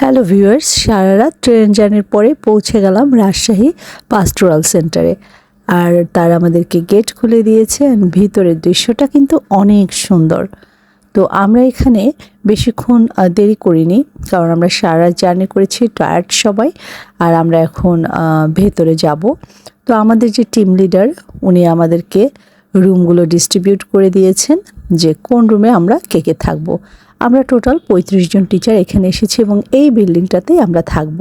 Hello viewers সারা রাত train জার্নির পরে পৌঁছে গেলাম রাজশাহী পাস্টোরাল সেন্টারে আর তারা আমাদেরকে গেট খুলে দিয়েছে ভিতরের দৃশ্যটা কিন্তু অনেক সুন্দর। তো আমরা এখানে বেশিক্ষণ দেরি করিনি, কারণ আমরা সারা জার্নি করেছি টায়ার্ড সবাই, আর আমরা এখন ভেতরে যাব। তো আমাদের যে টিম লিডার উনি আমাদেরকে রুমগুলো ডিস্ট্রিবিউট করে দিয়েছেন যে কোন রুমে আমরা কে কে থাকব। আমরা টোটাল পঁয়ত্রিশ জন টিচার এখানে এসেছি এবং এই বিল্ডিংটাতেই আমরা থাকব।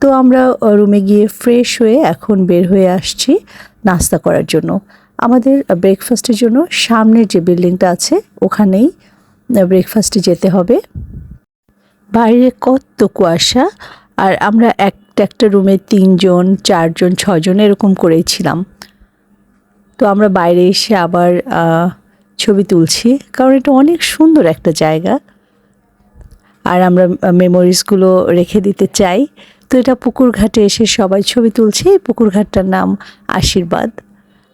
তো আমরা রুমে গিয়ে ফ্রেশ হয়ে এখন বের হয়ে আসছি নাস্তা করার জন্য। আমাদের ব্রেকফাস্টের জন্য সামনের যে বিল্ডিংটা আছে, ওখানেই ব্রেকফাস্টে যেতে হবে। বাইরে কত কুয়াশা, আর আমরা একটা একটা রুমে তিনজন, চারজন, ছজন এরকম করেই ছিলাম। তো আমরা বাইরে এসে আবার ছবি তুলছি, কারণ এটা অনেক সুন্দর একটা জায়গা। আর আমরা মেমোরিজগুলো রেখে দিতে চাই। তো এটা পুকুর ঘাটে এসে সবাই ছবি তুলছে, এই পুকুর ঘাটটার নাম আশীর্বাদ।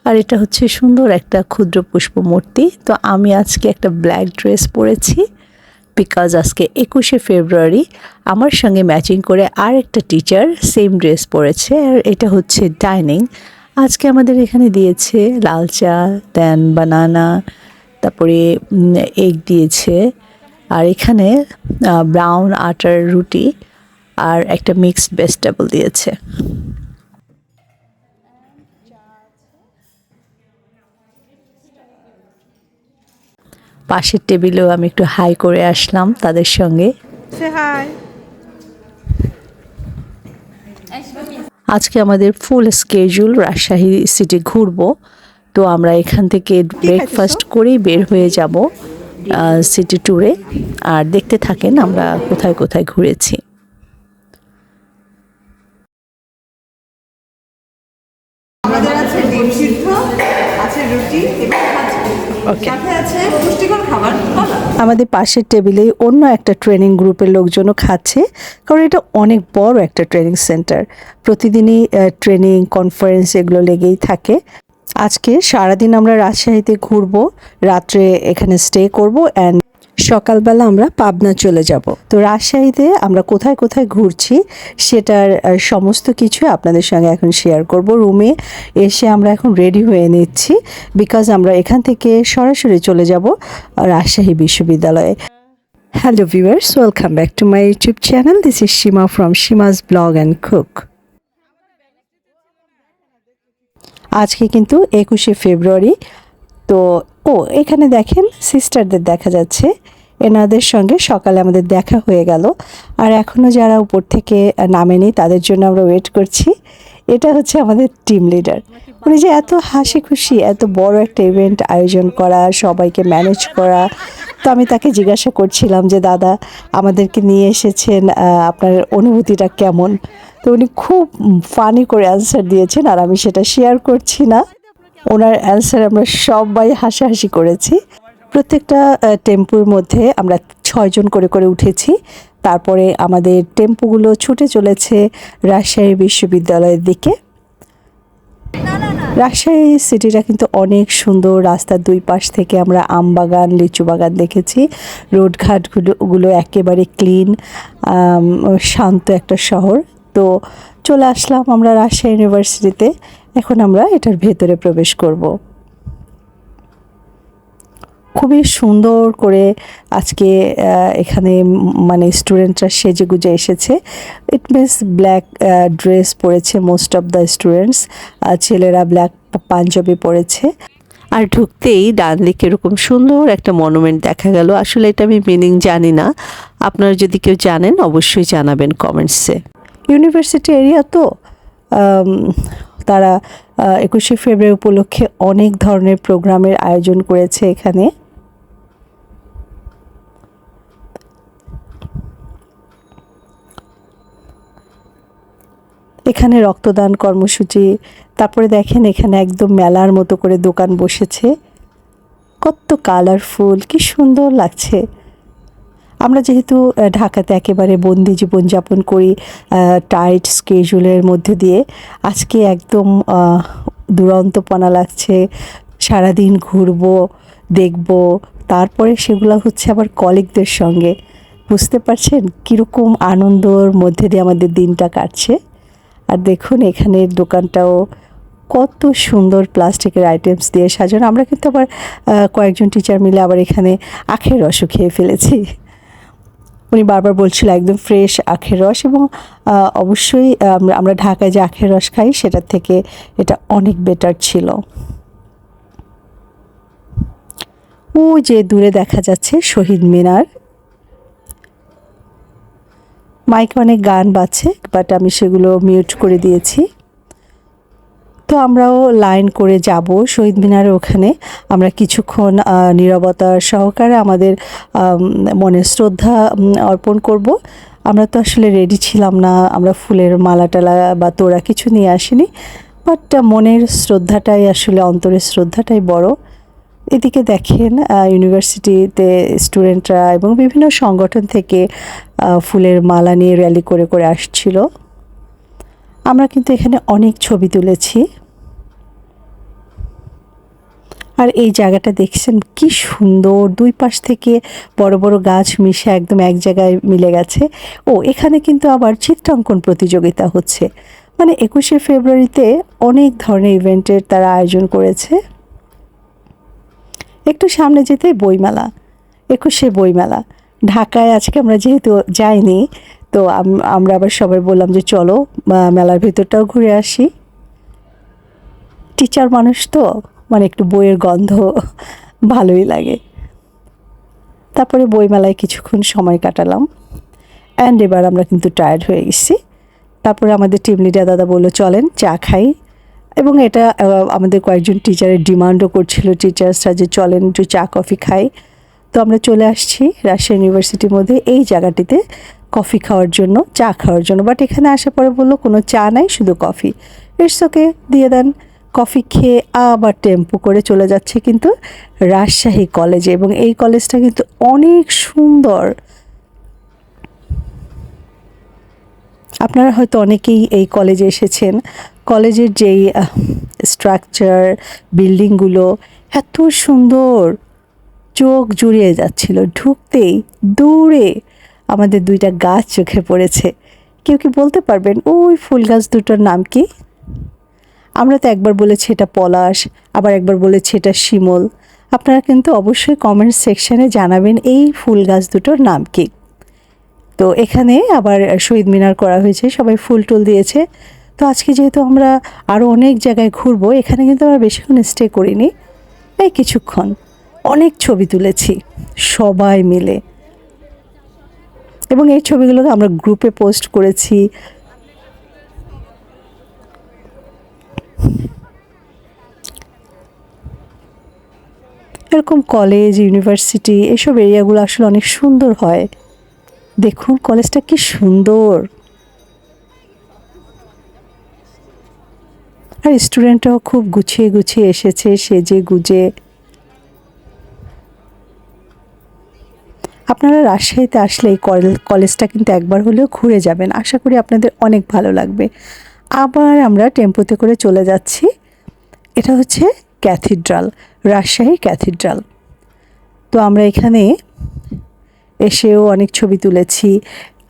আর এটা হচ্ছে সুন্দর একটা ক্ষুদ্র পুষ্প মূর্তি তো আমি আজকে একটা ব্ল্যাক ড্রেস পরেছি বিকজ আজকে একুশে ফেব্রুয়ারি। আমার সঙ্গে ম্যাচিং করে আর একটা টিচার সেম ড্রেস পরেছে, আর এটা হচ্ছে ডাইনিং আজকে আমাদের এখানে দিয়েছে লাল চা দেন বানানা তারপরে এগ দিয়েছে। আর এখানে ব্রাউন আটার রুটি আর একটা মিক্সড ভেজিটেবল দিয়েছে। পাশের টেবিলেও আমি একটু হাই করে আসলাম তাদের সঙ্গে। আজকে আমাদের ফুল স্কেজুল রাজশাহী সিটি ঘুরবো। তো আমরা এখান থেকে ব্রেকফাস্ট করেই বের হয়ে যাব সিটি ট্যুরে আর দেখতে থাকেন আমরা কোথায় কোথায় ঘুরেছি। আমাদের আছে ডিম সিদ্ধ আছে রুটি এবং ভাজি Okay. সাথে আছে পুষ্টিকর খাবার আমাদের পাশের টেবিলেই অন্য একটা ট্রেনিং গ্রুপের লোকজনও খাচ্ছে কারণ এটা অনেক বড় একটা ট্রেনিং সেন্টার প্রতিদিনই ট্রেনিং কনফারেন্স এগুলো লেগেই থাকে। আজকে সারাদিন আমরা রাজশাহীতে ঘুরবো, রাত্রে এখানে স্টে করব অ্যান্ড সকালবেলা আমরা পাবনা চলে যাব। তো রাজশাহীতে আমরা কোথায় কোথায় ঘুরছি সেটার সমস্ত কিছু আপনাদের সঙ্গে এখন শেয়ার করব। রুমে এসে আমরা এখন রেডি হয়ে নিচ্ছি বিকজ আমরা এখান থেকে সরাসরি চলে যাব রাজশাহী বিশ্ববিদ্যালয়ে। Hello viewers welcome back to my YouTube channel this is Seema from Seema's blog and cook আজকে কিন্তু একুশে ফেব্রুয়ারি। তো, ও, এখানে দেখেন সিস্টারদের দেখা যাচ্ছে। এনাদের সঙ্গে সকালে আমাদের দেখা হয়ে গেল। আর এখনও যারা উপর থেকে নামেনি, তাদের জন্য আমরা ওয়েট করছি। এটা হচ্ছে আমাদের টিম লিডার উনি যে এত হাসি খুশি এত বড় একটা ইভেন্ট আয়োজন করা, সবাইকে ম্যানেজ করা। তো আমি তাকে জিজ্ঞাসা করছিলাম যে, দাদা, আমাদেরকে নিয়ে এসেছেন আপনার অনুভূতিটা কেমন? তো উনি খুব ফানি করে অ্যান্সার দিয়েছেন আর আমি সেটা শেয়ার করছি না। ওনার অ্যান্সার আমরা সবাই হাসাহাসি করেছি। প্রত্যেকটা টেম্পুর মধ্যে আমরা ছয়জন করে করে উঠেছি। তারপরে আমাদের টেম্পুগুলো ছুটে চলেছে রাজশাহী বিশ্ববিদ্যালয়ের দিকে। রাজশাহী সিটিটা কিন্তু অনেক সুন্দর। রাস্তার দুই পাশ থেকে আমরা আম বাগান, লিচু বাগান দেখেছি। রোডঘাটগুলো, গুলো একেবারে ক্লিন শান্ত একটা শহর। তো চলে আসলাম আমরা রাজশাহী ইউনিভার্সিটিতে। এখন আমরা এটার ভেতরে প্রবেশ করব। খুবই সুন্দর করে আজকে এখানে মানে স্টুডেন্টরা সেজে গুজে এসেছে ইট মিনস ব্ল্যাক ড্রেস পরেছে মোস্ট অফ দ্য স্টুডেন্টস ছেলেরা ব্ল্যাক পাঞ্জাবি পরেছে। আর ঢুকতেই ডান দিকে এরকম সুন্দর একটা মনুমেন্ট দেখা গেল। আসলে এটা আমি মিনিং জানি না। আপনারা যদি কেউ জানেন, অবশ্যই জানাবেন কমেন্টসে ইউনিভার্সিটি এরিয়া তো তারা একুশে ফেব্রুয়ারি উপলক্ষে অনেক ধরনের প্রোগ্রামের আয়োজন করেছে এখানে। এখানে রক্তদান কর্মসূচি, তারপরে দেখেন এখানে একদম মেলার মতো করে দোকান বসেছে। কত কালারফুল কি সুন্দর লাগছে। আমরা যেহেতু ঢাকাতে একেবারে বন্দি জীবনযাপন করি টাইট স্কেজুলের মধ্যে দিয়ে, আজকে একদম দুরন্তপনা লাগছে, সারাদিন ঘুরবো, দেখব, তারপরে সেগুলো হচ্ছে আবার কলিগদের সঙ্গে। বুঝতে পারছেন? কীরকম আনন্দর মধ্যে দিয়ে আমাদের দিনটা কাটছে। আর দেখুন এখানের দোকানটাও কত সুন্দর প্লাস্টিকের আইটেমস দিয়ে সাজানো। আমরা কিন্তু আবার কয়েকজন টিচার মিলে আবার এখানে আখের রসও খেয়ে ফেলেছি। উনি বারবার বলছিল একদম ফ্রেশ আখের রস এবং অবশ্যই আমরা ঢাকায় যে আখের রস খাই সেটার থেকে এটা অনেক বেটার ছিল। ও যে দূরে দেখা যাচ্ছে, শহীদ মিনার। মাইকে অনেক গান বাজছে বাট আমি সেগুলো মিউট করে দিয়েছি। তো আমরাও লাইন করে যাব শহীদ মিনারের ওখানে। আমরা কিছুক্ষণ আহ, নীরবতা সহকারে আমাদের আম, মনের শ্রদ্ধা অর্পণ করব। আমরা তো আসলে রেডি ছিলাম না আমরা ফুলের মালা টালা বা তোড়া কিছু নিয়ে আসিনি। বাট মনের শ্রদ্ধাটাই আসলে অন্তরের শ্রদ্ধাটাই বড়। এদিকে দেখেন ইউনিভার্সিটিতে স্টুডেন্টরা এবং বিভিন্ন সংগঠন থেকে ফুলের মালা নিয়ে র্যালি করে করে আসছিল। আমরা কিন্তু এখানে অনেক ছবি তুলেছি। আর এই জায়গাটা দেখছেন কি সুন্দর, দুই পাশ থেকে বড় বড় গাছ মিশে একদম এক জায়গায় মিলে গেছে। ও, এখানে কিন্তু আবার চিত্রাঙ্কন প্রতিযোগিতা হচ্ছে। মানে একুশে ফেব্রুয়ারিতে অনেক ধরনের ইভেন্টের তারা আয়োজন করেছে। একটু সামনে যেতে বইমেলা, একুশে বইমেলা। ঢাকায় আজকে আমরা যেহেতু যাইনি তো আমরা আবার সবাই বললাম যে চলো মেলার ভেতরটাও ঘুরে আসি। টিচার মানুষ তো মানে একটু বইয়ের গন্ধ ভালোই লাগে। তারপরে বইমেলায় কিছুক্ষণ সময় কাটালাম। অ্যান্ড এবার আমরা কিন্তু টায়ার্ড হয়ে গেছি। তারপরে আমাদের টিম লিডার দাদা বলল, চলেন, চা খাই। এবং এটা আমাদের কয়েকজন টিচারের ডিমান্ডও করছিল টিচার্সরা যে, চলেন, একটু চা, কফি খাই। তো আমরা চলে আসছি রাজশাহী ইউনিভার্সিটির মধ্যে। এই জায়গাটিতে কফি খাওয়ার জন্য, চা খাওয়ার জন্য। বাট এখানে আসার পরে বলল, কোনো চা নাই, শুধু কফি। ইটস ওকে দিয়ে দেন। কফি খেয়ে আবার টেম্পো করে চলে যাচ্ছে কিন্তু রাজশাহী কলেজে এবং এই কলেজটা কিন্তু অনেক সুন্দর। আপনারা হয়তো অনেকেই এই কলেজে এসেছেন। কলেজের যেই স্ট্রাকচার বিল্ডিংগুলো এত সুন্দর। চোখ জুড়িয়ে যাচ্ছিল, ঢুকতেই দূরে। আমাদের দুইটা গাছ চোখে পড়েছে। কেউ কি বলতে পারবেন, ওই ফুল গাছ দুটোর নাম কি? আমরা তো একবার বলেছি এটা পলাশ, আবার একবার বলেছি এটা শিমল। আপনারা কিন্তু অবশ্যই কমেন্ট সেকশনে জানাবেন এই ফুল গাছ দুটোর নাম কি। তো এখানে আবার শহীদ মিনার করা হয়েছে, সবাই ফুল টুল দিয়েছে। তো আজকে যেহেতু আমরা আরও অনেক জায়গায় ঘুরবো, এখানে কিন্তু আমরা বেশিক্ষণ স্টে করিনি, এই কিছুক্ষণ অনেক ছবি তুলেছি, সবাই মিলে। এবং এই ছবিগুলো আমরা গ্রুপে পোস্ট করেছি। এরকম কলেজ ইউনিভার্সিটি এসব এরিয়াগুলো আসলে অনেক সুন্দর হয়। দেখুন কলেজটা কি সুন্দর। আর স্টুডেন্টরাও খুব গুছিয়ে গুছিয়ে এসেছে, সেজে গুজে। আপনারা রাজশাহীতে আসলে এই কল- কলেজটা কিন্তু একবার হলেও ঘুরে যাবেন। আশা করি আপনাদের অনেক ভালো লাগবে। আবার আমরা টেম্পোতে করে চলে যাচ্ছি। এটা হচ্ছে ক্যাথিড্রাল রাজশাহী ক্যাথিড্রাল। তো আমরা এখানে এসেও অনেক ছবি তুলেছি।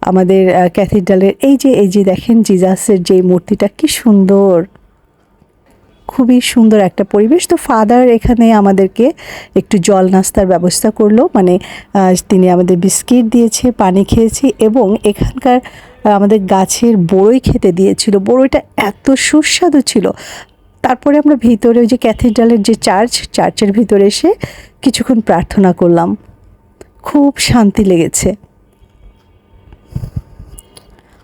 আমাদের ক্যাথিড্রালের এই যে এই যে দেখেন জিজাসের যে মূর্তিটা, কি সুন্দর! খুবই সুন্দর একটা পরিবেশ। তো ফাদার এখানে আমাদেরকে একটু জল নাস্তার ব্যবস্থা করল। মানে তিনি আমাদের বিস্কিট দিয়েছে, পানি খেয়েছি এবং এখানকার আমাদের গাছের বড়ই খেতে দিয়েছিল। বড়ইটা এত সুস্বাদু ছিল। তারপরে আমরা ভিতরে ওই যে ক্যাথিড্রালের যে চার্চ, চার্চের ভিতরে এসে কিছুক্ষণ প্রার্থনা করলাম। খুব শান্তি লেগেছে।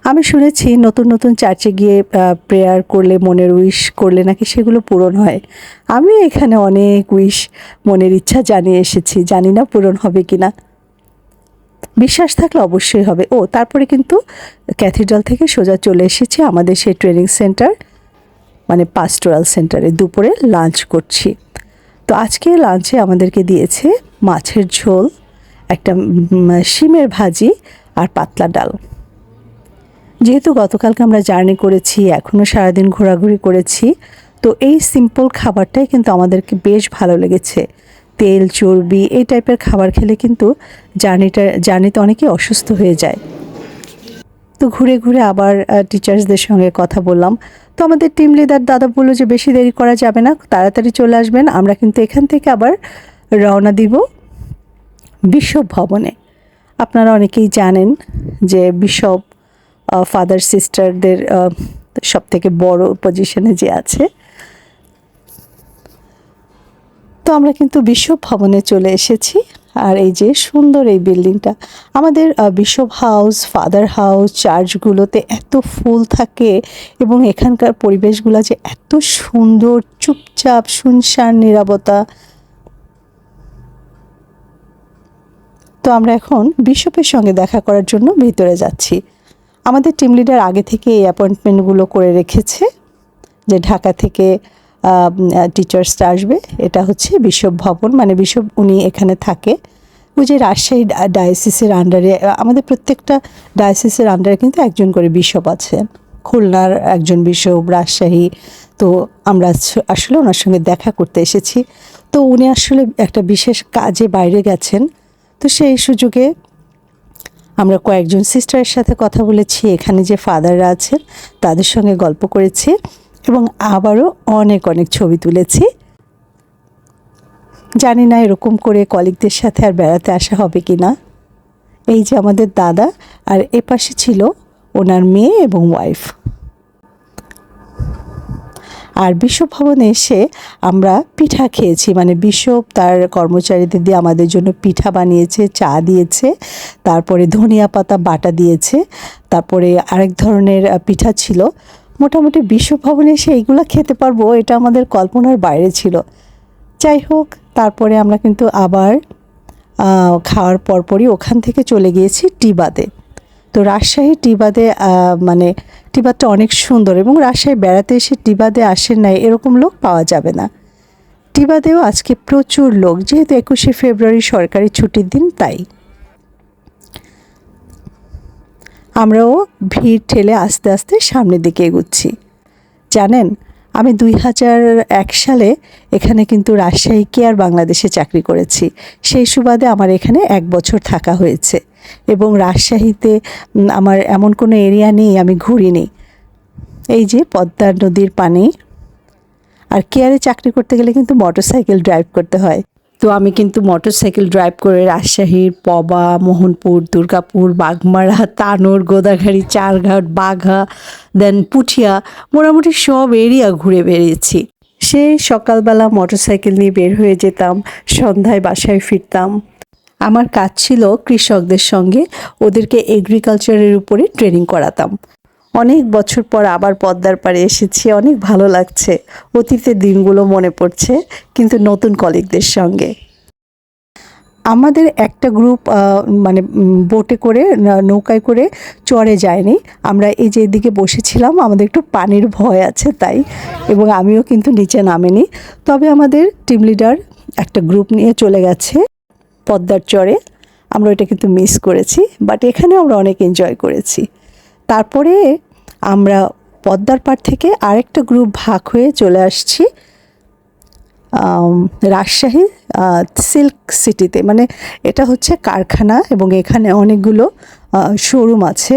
আমি শুনেছি নতুন নতুন চার্চে গিয়ে প্রেয়ার করলে মনের উইশ করলে নাকি সেগুলো পূরণ হয়। আমি এখানে অনেক উইশ মনের ইচ্ছা জানিয়ে এসেছি, জানি না পূরণ হবে কি না বিশ্বাস থাকলে অবশ্যই হবে। ও, তারপরে কিন্তু ক্যাথিড্রাল থেকে সোজা চলে এসেছি আমাদের সেই ট্রেনিং সেন্টার মানে পাস্টোরাল সেন্টারে দুপুরে লাঞ্চ করছি। তো আজকে লাঞ্চে আমাদেরকে দিয়েছে মাছের ঝোল, একটা শিমের ভাজি আর পাতলা ডাল। যেহেতু গতকালকে আমরা জার্নি করেছি এখনও সারাদিন ঘোরাঘুরি করেছি, তো এই সিম্পল খাবারটাই কিন্তু আমাদেরকে বেশ ভালো লেগেছে। তেল, চর্বি, এই টাইপের খাবার খেলে কিন্তু জার্নিটা, জার্নিতে অনেকেই অসুস্থ হয়ে যায়। তো ঘুরে ঘুরে আবার টিচার্সদের সঙ্গে কথা বললাম। তো আমাদের টিম লিডার দাদা বলল যে, বেশি দেরি করা যাবে না, তাড়াতাড়ি চলে আসবেন, আমরা কিন্তু এখান থেকে আবার রওনা দিব বিশপ ভবনে। আপনারা অনেকেই জানেন যে বিশপ ফাদার সিস্টারদের সব থেকে বড় পজিশনে যে আছে। তো আমরা কিন্তু বিশপ ভবনে চলে এসেছি আর এই যে সুন্দর এই বিল্ডিংটা। আমাদের বিশপ হাউস ফাদার হাউস চার্চগুলোতে এত ফুল থাকে এবং এখানকার পরিবেশগুলো যে এত সুন্দর, চুপচাপ, শুনশান নিরাপত্তা তো আমরা এখন বিশপের সঙ্গে দেখা করার জন্য ভিতরে যাচ্ছি। আমাদের টিম লিডার আগে থেকে এই অ্যাপয়েন্টমেন্টগুলো করে রেখেছে যে ঢাকা থেকে টিচার্সটা আসবে। এটা হচ্ছে বিশপ ভবন মানে বিশপ উনি এখানে থাকে। ওই যে রাজশাহী ডায়াসিসের আন্ডারে আমাদের প্রত্যেকটা ডায়াসিসের আন্ডারে কিন্তু একজন করে বিশপ আছেন। খুলনার একজন বিশপ রাজশাহী। তো আমরা আসলে ওনার সঙ্গে দেখা করতে এসেছি। তো উনি আসলে একটা বিশেষ কাজে বাইরে গেছেন। তো সেই সুযোগে আমরা কয়েকজন সিস্টারের সাথে কথা বলেছি, এখানে যে ফাদাররা আছেন, তাদের সঙ্গে গল্প করেছি এবং আবারও অনেক অনেক ছবি তুলেছি। জানি না এরকম করে কলিগদের সাথে আর বেড়াতে আসা হবে কি না এই যে আমাদের দাদা আর এপাশে ছিল ওনার মেয়ে এবং ওয়াইফ আর বিশ্বপ ভবনে এসে আমরা পিঠা খেয়েছি। মানে বিশপ তার কর্মচারীদের দিয়ে আমাদের জন্য পিঠা বানিয়েছে, চা দিয়েছে, তারপরে ধনিয়া পাতা বাটা দিয়েছে, তারপরে আরেক ধরনের পিঠা ছিল। মোটামুটি বিশ্বপ ভবনে এসে এইগুলো খেতে পারব, এটা আমাদের কল্পনার বাইরে ছিল। যাই হোক, তারপরে আমরা কিন্তু আবার খাওয়ার পরপরই ওখান থেকে চলে গিয়েছি টিবাদে তো রাজশাহী টিবাদে মানে টিবাদটা অনেক সুন্দর এবং রাজশাহী বেড়াতে এসে টিবাদে আসেন নাই এরকম লোক পাওয়া যাবে না। টিবাদেও আজকে প্রচুর লোক, যেহেতু একুশে ফেব্রুয়ারি সরকারি ছুটির দিন, তাই। আমরাও ভিড় ঠেলে আস্তে আস্তে সামনের দিকে এগুচ্ছি। জানেন আমি দুই হাজার এক সালে এখানে কিন্তু রাজশাহী কেয়ার বাংলাদেশে চাকরি করেছি। সেই সুবাদে আমার এখানে এক বছর থাকা হয়েছে এবং রাজশাহীতে আমার এমন কোনো এরিয়া নেই, আমি ঘুরিনি। এই যে পদ্মা নদীর পানি। আর কেয়ারে চাকরি করতে গেলে কিন্তু মোটরসাইকেল ড্রাইভ করতে হয়। তো আমি কিন্তু মোটরসাইকেল ড্রাইভ করে রাজশাহীর পবা, মোহনপুর, দুর্গাপুর, বাগমারা, তানোর গোদাঘাড়ি চারঘাট, বাঘা দেন পুঠিয়া, মোটামুটি সব এরিয়া ঘুরে বেরিয়েছি সে সকালবেলা মোটরসাইকেল নিয়ে বের হয়ে যেতাম, সন্ধ্যায় বাসায় ফিরতাম। আমার কাজ ছিল কৃষকদের সঙ্গে ওদেরকে এগ্রিকালচারের উপরে ট্রেনিং করাতাম। অনেক বছর পর আবার পদ্মার পাড়ে এসেছি, অনেক ভালো লাগছে। অতীতের দিনগুলো মনে পড়ছে, কিন্তু নতুন কলিগদের সঙ্গে। আমাদের একটা গ্রুপ মানে বোটে করে নৌকায় করে চড়ে যায়নি। আমরা এই যে এদিকে বসেছিলাম, আমাদের একটু পানির ভয় আছে তাই, এবং আমিও কিন্তু নিচে নামিনি। তবে আমাদের টিম লিডার একটা গ্রুপ নিয়ে চলে গেছে পদ্মার চরে আমরা ওইটা কিন্তু মিস করেছি বাট এখানে আমরা অনেক এনজয় করেছি। তারপরে আমরা পদ্মার পাড় থেকে আরেকটা গ্রুপ ভাগ হয়ে চলে আসছি রাজশাহী সিল্ক সিটিতে মানে এটা হচ্ছে কারখানা এবং এখানে অনেকগুলো শোরুম আছে।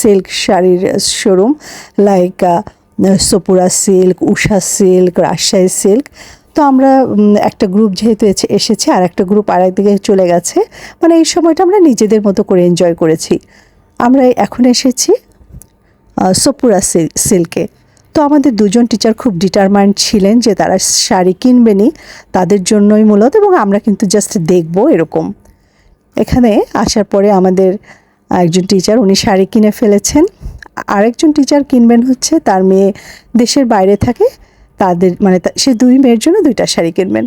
সিল্ক শাড়ির showroom like Sapura silk Usha silk Rajshahi silk তো আমরা একটা গ্রুপ যেহেতু এসে- এসেছে আর একটা গ্রুপ আর একদিকে চলে গেছে। মানে এই সময়টা আমরা নিজেদের মতো করে এনজয় করেছি। আমরা এখন এসেছি সপুরা সিল- সিল্কে তো আমাদের দুজন টিচার খুব ডিটারমাইন্ড ছিলেন যে তারা শাড়ি কিনবেনই তাদের জন্যই মূলত এবং আমরা কিন্তু জাস্ট দেখব এরকম। এখানে আসার পরে আমাদের একজন টিচার উনি শাড়ি কিনে ফেলেছেন। আরেকজন টিচার কিনবেন হচ্ছে, তার মেয়ে দেশের বাইরে থাকে, তাদের মানে সে দুই মেয়ের জন্য দুইটা শাড়ি কিনবেন।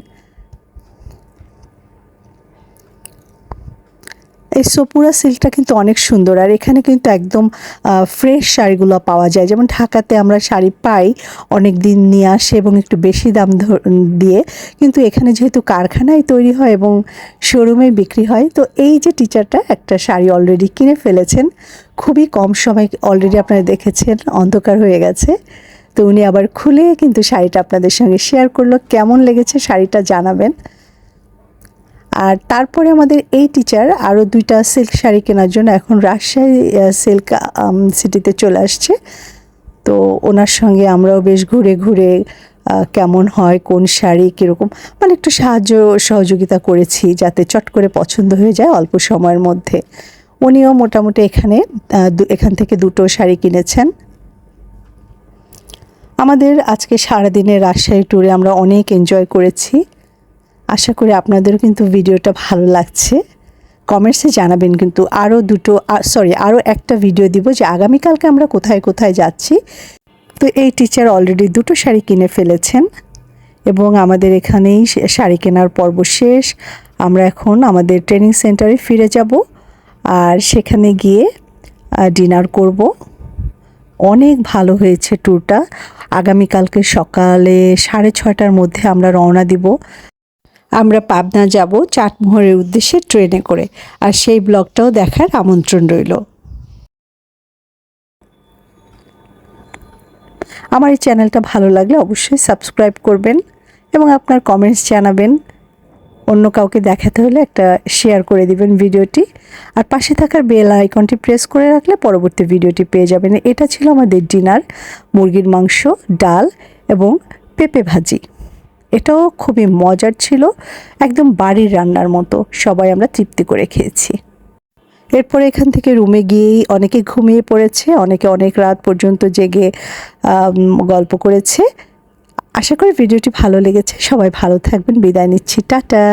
এই সোপুরা সিল্কটা কিন্তু অনেক সুন্দর। আর এখানে কিন্তু একদম ফ্রেশ শাড়িগুলো পাওয়া যায়। যেমন ঢাকাতে আমরা শাড়ি পাই অনেক দিন নিয়ে আসে এবং একটু বেশি দাম দিয়ে। কিন্তু এখানে যেহেতু কারখানায় তৈরি হয় এবং শোরুমে বিক্রি হয়, তো এই যে টিচারটা একটা শাড়ি অলরেডি কিনে ফেলেছেন। খুবই কম সময় অলরেডি আপনারা দেখেছেন, অন্ধকার হয়ে গেছে। তো উনি আবার খুলে কিন্তু শাড়িটা আপনাদের সঙ্গে শেয়ার করল। কেমন লেগেছে শাড়িটা জানাবেন। আর তারপরে আমাদের এই টিচার আরও দুইটা সিল্ক শাড়ি কেনার জন্য এখন রাজশাহী সিল্ক সিটিতে চলে আসছে। তো ওনার সঙ্গে আমরাও বেশ ঘুরে ঘুরে কেমন হয়, কোন শাড়ি কীরকম মানে একটু সাহায্য সহযোগিতা করেছি যাতে চট করে পছন্দ হয়ে যায় অল্প সময়ের মধ্যে। উনিও মোটামুটি এখানে এখান থেকে দুটো শাড়ি কিনেছেন। আমাদের আজকে সারাদিনের রাজশাহী ট্যুরে আমরা অনেক এনজয় করেছি। আশা করি আপনাদেরও কিন্তু ভিডিওটা ভালো লাগছে। কমেন্টসে জানাবেন কিন্তু আরও দুটো সরি আরও একটা ভিডিও দিব যে আগামীকালকে আমরা কোথায় কোথায় যাচ্ছি। তো এই টিচার অলরেডি দুটো শাড়ি কিনে ফেলেছেন এবং আমাদের এখানেই শাড়ি কেনার পর্ব শেষ। আমরা এখন আমাদের ট্রেনিং সেন্টারে ফিরে যাব আর সেখানে গিয়ে ডিনার করব। অনেক ভালো হয়েছে ট্যুরটা আগামীকালকে সকালে সাড়ে ছয়টার মধ্যে আমরা রওনা দিব। আমরা পাবনা যাব চাটমোহরের উদ্দেশ্যে ট্রেনে করে। আর সেই ব্লগটাও দেখার আমন্ত্রণ রইল। আমার এই চ্যানেলটা ভালো লাগলে অবশ্যই সাবস্ক্রাইব করবেন এবং আপনার কমেন্টস জানাবেন। অন্য কাউকে দেখাতে হলে একটা শেয়ার করে দিবেন ভিডিওটি। আর পাশে থাকার বেল আইকনটি প্রেস করে রাখলে পরবর্তী ভিডিওটি পেয়ে যাবেন। এটা ছিল আমাদের ডিনার মুরগির মাংস, ডাল এবং পেঁপে ভাজি। এটাও খুবই মজার ছিল। একদম বাড়ির রান্নার মতো সবাই আমরা তৃপ্তি করে খেয়েছি। এরপরে এখান থেকে রুমে গিয়েই অনেকে ঘুমিয়ে পড়েছে, অনেকে অনেক রাত পর্যন্ত জেগে গল্প করেছে। আশা করি ভিডিওটি ভালো লেগেছে। সবাই ভালো থাকবেন। বিদায় নিচ্ছি। টাটা!